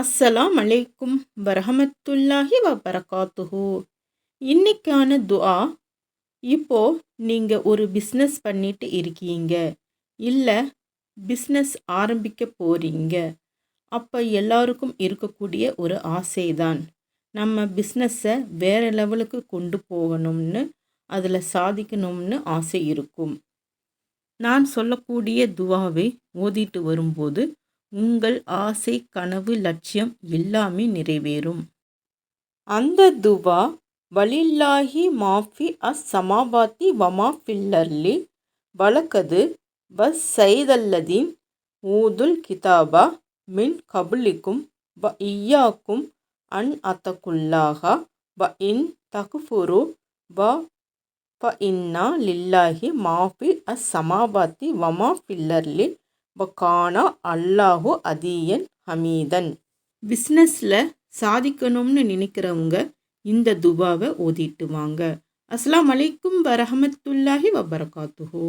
அஸ்ஸலாம் அலைக்கும் வரஹமத்துல்லாஹி வபரகாத்துஹு. இன்னைக்கான துஆ இப்போ நீங்கள் ஒரு பிஸ்னஸ் பண்ணிட்டு இருக்கீங்க. இல்லை பிஸ்னஸ் ஆரம்பிக்க போகிறீங்க அப்போ எல்லாருக்கும் இருக்கக்கூடிய ஒரு ஆசை தான் நம்ம பிஸ்னஸை வேறு லெவலுக்கு கொண்டு போகணும்னு அதில் சாதிக்கணும்னு ஆசை இருக்கும். நான் சொல்லக்கூடிய துவாவை ஓதிட்டு வரும்போது உங்கள் ஆசை கனவு லட்சியம் எல்லாமே நிறைவேறும். அந்த துவா வலில்லாஹி மாஃபி அஸ் சமாபாத்தி வமா ஃபில்லர்லி வழக்கது பஸ் சைதல்லதீன் ஊதுல் கிதாபா மின் கபுலிக்கும் வ இய்யாக்கும் அன் அத்தகுல்லாஹா வ இன் தகுஃபுரு வ ப இன்னா லில்லாஹி மாஃபி அஸ் சமாபாத்தி வமா ஃபில்லர்லி வக்கானா அல்லாஹு அதியன் ஹமீதன். பிஸ்னஸில் சாதிக்கணும்னு நினைக்கிறவங்க இந்த துபாவை ஓதிட்டு வாங்க. அஸ்லாம் அலைக்கும் வரஹமத்துல்லாஹி வபரகாத்துஹோ.